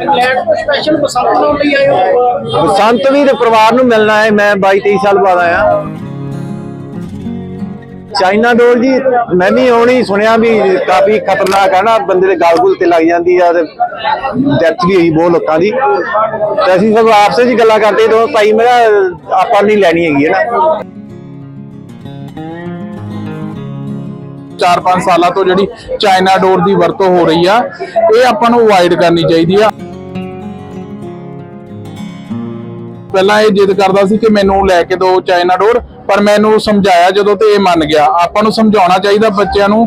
England ਤੋਂ special ਬਸੰਤ ਮਨਾਉਣ ਲਈ ਆਏ ਹੋ? ਬਸੰਤ ਵੀ ਤੇ ਪਰਿਵਾਰ ਨੂੰ ਮਿਲਣਾ ਹੈ ਮੈਂ 22 23 ਸਾਲ ਬਾਅਦ ਆਇਆ। ਚਾਈਨਾ ਡੋਰ ਜੀ ਮੈਂ ਵੀ ਆਉਣੀ ਸੁਣਿਆ ਵੀ ਕਾਫੀ ਖਤਰਨਾਕ ਹੈ ਨਾ ਬੰਦੇ ਦੇ ਗਲ ਗੁਲ ਤੇ ਲੱਗ ਜਾਂਦੀ ਆ ਤੇ ਡੈਥ ਵੀ ਹੋਈ ਬਹੁਤ ਲੋਕਾਂ ਦੀ। ਤੇ ਅਸੀਂ ਸਭ ਆਪਸੇ ਜੀ ਗੱਲਾਂ ਕਰਦੇ ਦੋ ਭਾਈ ਮੇਰਾ ਆਪਾਂ ਨਹੀਂ ਲੈਣੀ ਹੈਗੀ ਹੈ ਨਾ। 4-5 ਸਾਲਾਂ ਤੋਂ ਜਿਹੜੀ ਚਾਈਨਾ ਡੋਰ ਦੀ ਵਰਤੋਂ ਹੋ ਰਹੀ ਆ ਇਹ ਆਪਾਂ ਨੂੰ ਅਵਾਇਡ ਕਰਨੀ ਚਾਹੀਦੀ ਆ। ਪਹਿਲਾਂ ਇਹ ਜਿੱਦ ਕਰਦਾ ਸੀ ਕਿ ਮੈਨੂੰ ਲੈ ਕੇ ਦਿਓ ਚਾਈਨਾ ਡੋਰ, ਪਰ ਮੈਨੂੰ ਸਮਝਾਇਆ ਜਦੋਂ ਤੇ ਇਹ ਮੰਨ ਗਿਆ। ਆਪਾਂ ਨੂੰ ਸਮਝਾਉਣਾ ਚਾਹੀਦਾ ਬੱਚਿਆਂ ਨੂੰ।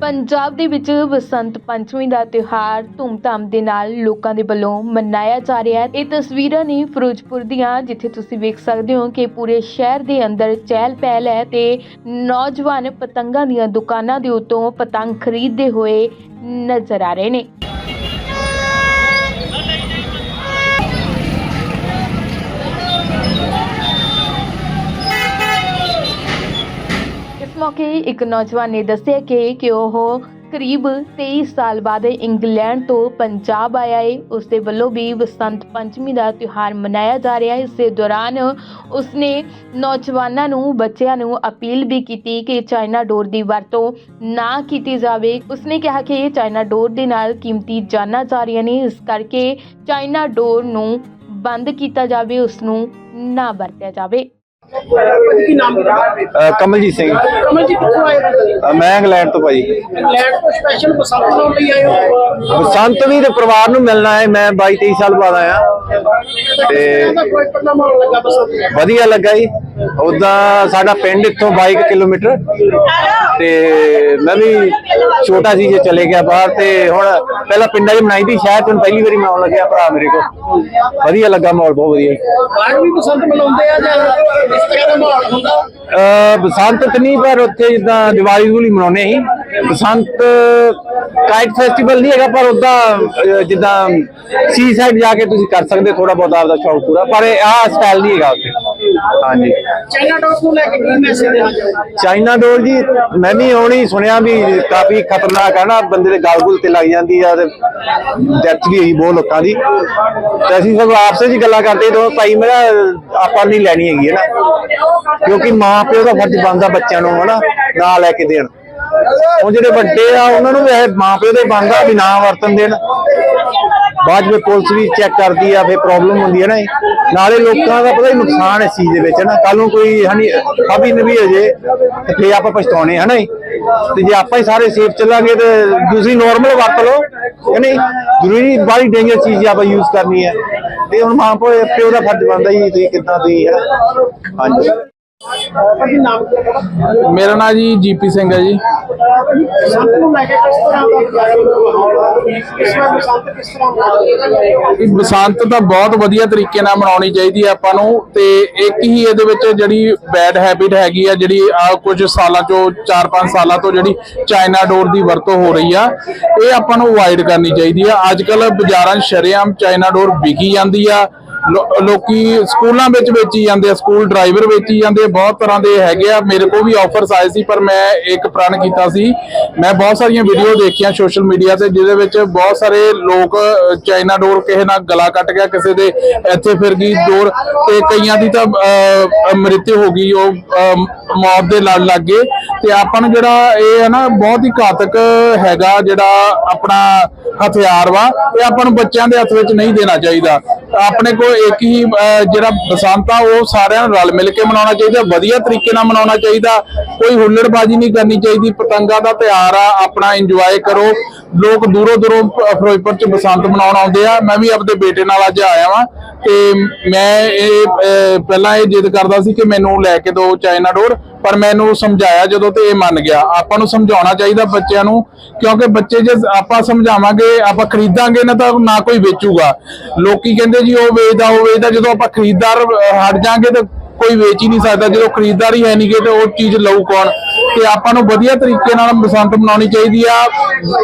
ਪੰਜਾਬ ਦੇ ਵਿੱਚ ਬਸੰਤ ਪੰਚਮੀ ਦਾ ਤਿਉਹਾਰ ਧੂਮਧਾਮ ਦੇ ਨਾਲ ਲੋਕਾਂ ਦੇ ਵੱਲੋਂ ਮਨਾਇਆ ਜਾ ਰਿਹਾ ਹੈ। ਇਹ ਤਸਵੀਰਾਂ ਨੇ ਫਿਰੋਜ਼ਪੁਰ ਦੀਆਂ, ਜਿੱਥੇ ਤੁਸੀਂ ਵੇਖ ਸਕਦੇ ਹੋ ਕਿ ਪੂਰੇ ਸ਼ਹਿਰ ਦੇ ਅੰਦਰ ਚਹਿਲ ਪਹਿਲ ਹੈ ਤੇ ਨੌਜਵਾਨ ਪਤੰਗਾਂ ਦੀਆਂ ਦੁਕਾਨਾਂ ਦੇ ਉੱਤੋਂ ਪਤੰਗ ਖਰੀਦਦੇ ਹੋਏ ਨਜ਼ਰ ਆ ਰਹੇ ਨੇ। ਇਸ ਇੱਕ ਨੌਜਵਾਨ ਨੇ ਦੱਸਿਆ ਕਿ ਕਿ ਉਹ ਕਰੀਬ 23 ਸਾਲ ਬਾਅਦ ਇੰਗਲੈਂਡ ਤੋਂ ਪੰਜਾਬ ਆਇਆ ਹੈ ਉਸ ਦੇ ਵੱਲੋਂ ਵੀ ਬਸੰਤ ਪੰਚਮੀ ਦਾ ਤਿਉਹਾਰ ਮਨਾਇਆ ਜਾ ਰਿਹਾ ਹੈ ਇਸ ਦੇ ਦੌਰਾਨ ਉਸਨੇ ਨੌਜਵਾਨਾਂ ਨੂੰ, ਬੱਚਿਆਂ ਨੂੰ ਅਪੀਲ ਵੀ ਕੀਤੀ ਕਿ ਚਾਈਨਾ ਡੋਰ ਦੀ ਵਰਤੋਂ ਨਾ ਕੀਤੀ ਜਾਵੇ। ਉਸਨੇ ਕਿਹਾ ਕਿ ਚਾਈਨਾ ਡੋਰ ਦੇ ਨਾਲ ਕੀਮਤੀ ਜਾਨਾਂ ਜਾ ਰਹੀਆਂ ਨੇ। ਇਸ ਕਰਕੇ ਚਾਈਨਾ ਡੋਰ ਨੂੰ ਬੰਦ ਕੀਤਾ ਜਾਵੇ, ਉਸ ਨੂੰ ਨਾ ਵਰਤਿਆ ਜਾਵੇ। ਕੀ ਨਾਮ ਹੈ ਅਹ ਕਮਲਜੀਤ ਸਿੰਘ। ਕਮਲ ਜੀ ਕਿੱਥੋਂ ਆਏ ਹੋ ਅਹ ਮੈਂ ਇੰਗਲੈਂਡ ਤੋਂ ਭਾਈ ਇੰਗਲੈਂਡ ਤੋਂ ਸਪੈਸ਼ਲ ਬਸੰਤ ਮਨਾਉਣ ਲਈ ਆਏ ਹੋ? ਬਸੰਤ ਵੀ ਤੇ ਪਰਿਵਾਰ ਨੂੰ ਮਿਲਣਾ ਹੈ ਮੈਂ 22 23 ਸਾਲ ਬਾਅਦ ਆਇਆ। ਤੇ ਕੋਈ ਪਤਾ ਮਾਣ ਲੱਗਾ ਬਸੰਤ ਵਧੀਆ ਲੱਗਾ ਜੀ। ਉਦਾਂ ਸਾਡਾ ਪਿੰਡ ਇੱਥੋਂ 22 ਕਿਲੋਮੀਟਰ। ਤੇ ਮੈਂ ਵੀ ਛੋਟਾ ਸੀ ਜੇ ਚਲੇ ਗਿਆ ਬਾਹਰ ਤੇ ਹੁਣ ਪਹਿਲਾਂ ਪਿੰਡਾਂ 'ਚ ਮਨਾਈ ਦੀ 'ਚ ਹੁਣ ਪਹਿਲੀ ਵਾਰੀ ਮਨਾਉਣ ਲੱਗਿਆ ਭਰਾ ਮੇਰੇ ਕੋਲ। ਵਧੀਆ ਲੱਗਾ ਮਾਹੌਲ ਬਹੁਤ ਵਧੀਆ। ਬਾਹਰ ਵੀ ਬਸੰਤ ਮਨਾਉਂਦੇ ਆ ਜਾਂ ਇਸ ਤਰ੍ਹਾਂ ਦਾ ਮਾਹੌਲ ਹੁੰਦਾ? ਬਸੰਤ ਤੇ ਨਹੀਂ ਪਰ ਉੱਥੇ ਜਿੱਦਾਂ ਦੀਵਾਲੀ ਦੂਲੀ ਮਨਾਉਂਦੇ ਸੀ ਬਸੰਤ ਕਾਈਟ ਫੈਸਟੀਵਲ ਨਹੀਂ ਹੈਗਾ ਪਰ ਉਦਾਂ ਜਿੱਦਾਂ ਸੀ ਸਾਈਡ ਜਾ ਕੇ ਤੁਸੀਂ ਕਰ ਸਕਦੇ ਥੋੜਾ ਬਹੁਤ ਆਪਦਾ ਸ਼ੌਕ ਪੂਰਾ। ਪਰ ਇਹ ਆਹ ਸਟਾਈਲ ਨਹੀਂ ਹੈਗਾ ਉੱਥੇ। ਹਾਂਜੀ। ਚਾਈਨਾ ਡੋਰ ਨੂੰ ਲੈ ਕੇ ਕੀ ਮੈਸੇਜ ਦੇਣਾ ਚਾਹੁੰਦੇ ਚਾਈਨਾ ਡੋਰ ਜੀ ਮੈਂ ਵੀ ਆਉਣੀ ਸੁਣਿਆ ਵੀ ਕਾਫੀ ਖਤਰਨਾਕ ਹੈ ਨਾ ਬੰਦੇ ਦੇ ਗਲ ਗੁਲ ਤੇ ਲੱਗ ਜਾਂਦੀ ਆ ਤੇ ਡੈਥ ਵੀ ਹੋਈ ਬਹੁਤ ਲੋਕਾਂ ਦੀ। ਤੇ ਅਸੀਂ ਸਭ ਆਪਸੇ ਜੀ ਗੱਲਾਂ ਕਰਦੇ ਦੋ ਭਾਈ ਮੇਰਾ ਆਪਾਂ ਨਹੀਂ ਲੈਣੀ ਹੈਗੀ ਹੈ ਨਾ। ਕਿਉਂਕਿ ਮਾਂ ਪਿਓ ਦਾ ਫਰਜ਼ ਬਣਦਾ ਬੱਚਿਆਂ ਨੂੰ ਹਨਾ ਨਾ ਲੈ ਕੇ ਦੇਣ। ਉਹ ਜਿਹੜੇ ਵੱਡੇ ਆ ਉਹਨਾਂ ਨੂੰ ਵੀ ਇਹ ਮਾਂ ਪਿਓ ਦੇ ਬਣਦਾ ਵੀ ਨਾ ਵਰਤਨ ਦੇਣ। ਬਾਅਦ ਵਿੱਚ ਪੁਲਿਸ ਵੀ ਚੈੱਕ ਕਰਦੀ ਆ ਫੇ ਪ੍ਰੋਬਲਮ ਹੁੰਦੀ ਹੈ ਨਾ ਇਹ। ਨਾਲੇ ਲੋਕਾਂ ਦਾ ਪਤਾ ਹੀ ਨੁਕਸਾਨ ਇਸ ਚੀਜ਼ ਦੇ ਵਿੱਚ ਹੈ ਨਾ। ਕੱਲ ਨੂੰ ਕੋਈ ਹਨੀ, ਅਭੀ ਨਵੀ ਹੋ ਜੇ, ਤੇ ਫੇ ਆਪਾਂ ਪਛਤਾਉਣੇ ਹੈ ਨਾ ਜੀ। ਤੇ ਜੇ ਆਪਾਂ ਹੀ ਸਾਰੇ ਸੇਫ ਚੱਲਾਂਗੇ, ਤੇ ਦੂਸਰੀ ਨਾਰਮਲ ਵਰਤ ਲਓ, ਕਿ ਨਹੀਂ? ਜ਼ਰੂਰੀ ਨਹੀਂ ਬਾਹਲੀ ਡੇਂਜਰ ਚੀਜ਼ ਆਪਾਂ ਯੂਜ਼ ਕਰਨੀ ਹੈ। ਤੇ ਹੁਣ ਮਾਂ ਪਿਓ ਪਿਓ ਦਾ ਫਰਜ਼ ਬਣਦਾ ਜੀ, ਤੁਸੀਂ ਕਿੱਦਾਂ ਤੁਸੀਂ ਹੈ ਹਾਂਜੀ। ਨਾਮ? ਮੇਰਾ ਨਾਂ ਜੀ ਜੀਪੀ ਸਿੰਘ ਹੈ ਜੀ। ਇਹ ਬਸੰਤ ਤਾਂ ਬਹੁਤ ਵਧੀਆ ਤਰੀਕੇ ਨਾਲ ਮਨਾਉਣੀ ਚਾਹੀਦੀ ਹੈ ਆਪਾਂ ਨੂੰ ਤੇ ਇੱਕ ਹੀ ਇਹਦੇ ਵਿੱਚ ਜਿਹੜੀ ਬੈਡ ਹੈਬਿਟ ਹੈਗੀ ਆ ਜਿਹੜੀ ਆ ਕੁਝ ਸਾਲਾਂ ਤੋਂ 4-5 ਸਾਲਾਂ ਤੋਂ ਜਿਹੜੀ ਚਾਈਨਾ ਡੋਰ ਦੀ ਵਰਤੋਂ ਹੋ ਰਹੀ ਆ ਇਹ ਆਪਾਂ ਨੂੰ ਅਵਾਇਡ ਕਰਨੀ ਚਾਹੀਦੀ ਆ। ਅੱਜ ਕੱਲ ਬਾਜ਼ਾਰਾਂ ਸ਼ਰੇਆਮ ਚਾਈਨਾ ਡੋਰ ਵਿਕੀ ਜਾਂਦੀ ਆ। ਲੋਕੀ ਸਕੂਲਾਂ ਵਿੱਚ ਵੇਚੀ ਜਾਂਦੇ ਆ ਸਕੂਲ ਡਰਾਈਵਰ ਵੇਚੀ ਜਾਂਦੇ ਬਹੁਤ ਤਰ੍ਹਾਂ ਦੇ ਹੈਗੇ ਆ। ਮੇਰੇ ਕੋਲ ਵੀ ਆਫਰਸ ਆਏ ਸੀ ਪਰ ਮੈਂ ਇੱਕ ਪ੍ਰਣ ਕੀਤਾ ਸੀ। ਮੈਂ ਬਹੁਤ ਸਾਰੀਆਂ ਵੀਡੀਓ ਦੇਖੀਆਂ ਸੋਸ਼ਲ ਮੀਡੀਆ ਤੇ ਜਿਹਦੇ ਵਿੱਚ ਬਹੁਤ ਸਾਰੇ ਲੋਕ ਚਾਈਨਾ ਡੋਰ ਕਿਸੇ ਨਾਲ ਗਲਾ ਕੱਟ ਗਿਆ ਕਿਸੇ ਦੇ ਇੱਥੇ ਫਿਰ ਗਈ ਡੋਰ ਤੇ ਕਈਆਂ ਦੀ ਤਾਂ ਅ, ਹੋ ਗਈ ਉਹ ਮੌਤ ਦੇ ਲੜ ਲੱਗ ਗਏ। ਤੇ ਆਪਾਂ ਨੂੰ ਜਿਹੜਾ ਇਹ ਹੈ ਨਾ ਬਹੁਤ ਹੀ ਘਾਤਕ ਹੈਗਾ ਜਿਹੜਾ ਆਪਣਾ ਹਥਿਆਰ ਵਾ ਇਹ ਆਪਾਂ ਨੂੰ ਬੱਚਿਆਂ ਦੇ ਹੱਥ ਵਿੱਚ ਨਹੀਂ ਦੇਣਾ ਚਾਹੀਦਾ। ਆਪਣੇ ਕੋਲ ਇੱਕ ਹੀ ਜਿਹੜਾ ਬਸੰਤ ਆ, ਉਹ ਸਾਰਿਆਂ ਨੂੰ ਰਲ ਮਿਲ ਕੇ ਮਨਾਉਣਾ ਚਾਹੀਦਾ, ਵਧੀਆ ਤਰੀਕੇ ਨਾਲ ਮਨਾਉਣਾ ਚਾਹੀਦਾ। ਕੋਈ ਹੁੱਲੜਬਾਜ਼ੀ ਨਹੀਂ ਕਰਨੀ ਚਾਹੀਦੀ, ਪਤੰਗਾਂ ਦਾ ਤਿਉਹਾਰ ਆ, ਆਪਣਾ ਇੰਜੋਏ ਕਰੋ। ਲੋਕ ਦੂਰੋਂ ਦੂਰੋਂ ਫਿਰੋਜ਼ਪੁਰ ਚ ਬਸੰਤ ਮਨਾਉਣ ਆਉਂਦੇ ਆ। ਮੈਂ ਵੀ ਆਪਣੇ ਬੇਟੇ ਨਾਲ ਅੱਜ ਆਇਆ ਵਾਂ ਤੇ ਮੈਂ ਇਹ ਪਹਿਲਾਂ ਇਹ ਜਿੱਦ ਕਰਦਾ ਸੀ ਕਿ ਮੈਨੂੰ ਲੈ ਕੇ ਦਿਓ ਚਾਈਨਾ ਡੋਰ ਪਰ ਮੈਨੂੰ ਸਮਝਾਇਆ ਜਦੋਂ ਤੇ ਇਹ ਮੰਨ ਗਿਆ। ਆਪਾਂ ਨੂੰ ਸਮਝਾਉਣਾ ਚਾਹੀਦਾ ਬੱਚਿਆਂ ਨੂੰ, ਕਿਉਂਕਿ ਬੱਚੇ ਜੇ ਆਪਾਂ ਸਮਝਾਵਾਂਗੇ, ਆਪਾਂ ਖਰੀਦਾਂਗੇ, ਨਾ ਤਾਂ ਨਾ ਕੋਈ ਵੇਚੂਗਾ। ਲੋਕੀ ਕਹਿੰਦੇ ਜੀ ਉਹ ਵੇਚਦਾ ਉਹ ਵੇਚਦਾ, ਜਦੋਂ ਆਪਾਂ ਖਰੀਦਦਾਰ ਹਟ ਜਾਾਂਗੇ ਤਾਂ ਕੋਈ ਵੇਚ ਹੀ ਨਹੀਂ ਸਕਦਾ। ਜਦੋਂ ਖਰੀਦਦਾਰ ਹੀ ਹੈ ਨਹੀਂਗੇ ਤੇ ਉਹ ਚੀਜ਼ ਲਊ ਕੌਣ? ਤੇ ਆਪਾਂ ਨੂੰ ਵਧੀਆ ਤਰੀਕੇ ਨਾਲ ਬਸੰਤ ਮਨਾਉਣੀ ਚਾਹੀਦੀ ਆ।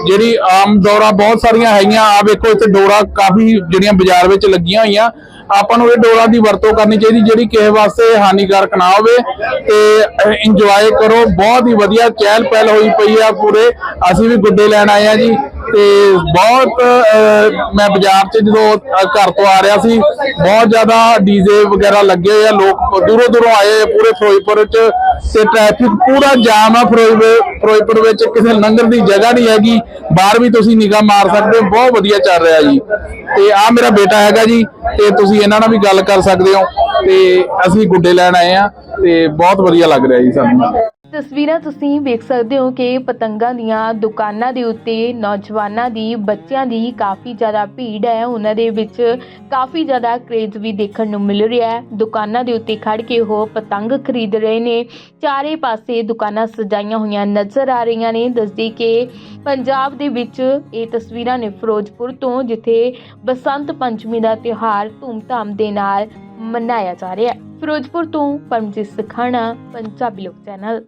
ਜਿਹੜੀ ਆਮ ਡੋਰਾ ਬਹੁਤ ਸਾਰੀਆਂ ਹੈਗੀਆਂ ਆ ਵੇਖੋ, ਇੱਥੇ ਡੋਰਾ ਕਾਫੀ ਜਿਹੜੀਆਂ ਬਾਜ਼ਾਰ ਵਿੱਚ ਲੱਗੀਆਂ ਹੋਈਆਂ। ਆਪਾਂ ਨੂੰ ਇਹ ਡੋਰਾਂ ਦੀ ਵਰਤੋਂ ਕਰਨੀ ਚਾਹੀਦੀ, ਜਿਹੜੀ ਕਿਸੇ ਵਾਸਤੇ ਹਾਨੀਕਾਰਕ ਨਾ ਹੋਵੇ ਤੇ ਇੰਜੋਏ ਕਰੋ। ਬਹੁਤ ਹੀ ਵਧੀਆ ਚਹਿਲ ਪਹਿਲ ਹੋਈ ਪਈ ਆ ਪੂਰੇ। ਅਸੀਂ ਵੀ ਗੁੱਡੇ ਲੈਣ ਆਏ ਆ ਜੀ ਤੇ ਬਹੁਤ ਮੈਂ ਬਾਜ਼ਾਰ 'ਚ ਜਦੋਂ ਘਰ ਤੋਂ ਆ ਰਿਹਾ ਸੀ, ਬਹੁਤ ਜ਼ਿਆਦਾ ਡੀਜੇ ਵਗੈਰਾ ਲੱਗੇ ਹੋਏ ਆ। ਲੋਕ ਦੂਰੋਂ ਦੂਰੋਂ ਆਏ ਪੂਰੇ ਫਿਰੋਜ਼ਪੁਰ 'ਚ ਤੇ ਟ੍ਰੈਫਿਕ ਪੂਰਾ ਜਾਮ ਆ ਫਿਰੋਜ਼ਪੁਰ ਫਿਰੋਜ਼ਪੁਰ ਵਿੱਚ। ਕਿਸੇ ਲੰਗਰ ਦੀ ਜਗ੍ਹਾ ਨਹੀਂ ਹੈਗੀ। ਬਾਹਰ ਵੀ ਤੁਸੀਂ ਨਿਗਾਹ ਮਾਰ ਸਕਦੇ ਹੋ। ਬਹੁਤ ਵਧੀਆ ਚੱਲ ਰਿਹਾ ਜੀ। ਤੇ ਆ ਮੇਰਾ ਬੇਟਾ ਹੈਗਾ ਜੀ। ਤੇ ਤੁਸੀਂ ਇਹਨਾਂ ਨਾਲ ਵੀ ਗੱਲ ਕਰ ਸਕਦੇ ਹੋ ਤੇ ਅਸੀਂ ਗੁੱਡੇ ਲੈਣ ਆਏ ਆ ਤੇ ਬਹੁਤ ਵਧੀਆ ਲੱਗ ਰਿਹਾ ਜੀ ਸਾਨੂੰ। ਤਸਵੀਰਾਂ ਤੁਸੀਂ ਵੇਖ ਸਕਦੇ ਹੋ ਕਿ ਪਤੰਗਾਂ ਦੀਆਂ ਦੁਕਾਨਾਂ ਦੇ ਉੱਤੇ ਨੌਜਵਾਨਾਂ ਦੀ, ਬੱਚਿਆਂ ਦੀ ਕਾਫੀ ਜ਼ਿਆਦਾ ਭੀੜ ਹੈ। ਉਹਨਾਂ ਦੇ ਵਿੱਚ ਕਾਫੀ ਜ਼ਿਆਦਾ ਕ੍ਰੇਜ਼ ਵੀ ਦੇਖਣ ਨੂੰ ਮਿਲ ਰਿਹਾ ਹੈ। ਦੁਕਾਨਾਂ ਦੇ ਉੱਤੇ ਖੜ ਕੇ ਉਹ ਪਤੰਗ ਖਰੀਦ ਰਹੇ ਨੇ। ਚਾਰੇ ਪਾਸੇ ਦੁਕਾਨਾਂ ਸਜਾਈਆਂ ਹੋਈਆਂ ਨਜ਼ਰ ਆ ਰਹੀਆਂ ਨੇ। ਦੱਸਦੀ ਕਿ ਪੰਜਾਬ ਦੇ ਵਿੱਚ ਇਹ ਤਸਵੀਰਾਂ ਨੇ ਫਿਰੋਜ਼ਪੁਰ ਤੋਂ, ਜਿੱਥੇ ਬਸੰਤ ਪੰਚਮੀ ਦਾ ਤਿਉਹਾਰ ਧੂਮਧਾਮ ਦੇ ਨਾਲ ਮਨਾਇਆ ਜਾ ਰਿਹਾ ਹੈ। ਫਿਰੋਜ਼ਪੁਰ ਤੋਂ ਪਰਮਜੀਤ ਸਖਾਣਾ, ਪੰਜਾਬੀ ਲੋਕ ਚੈਨਲ।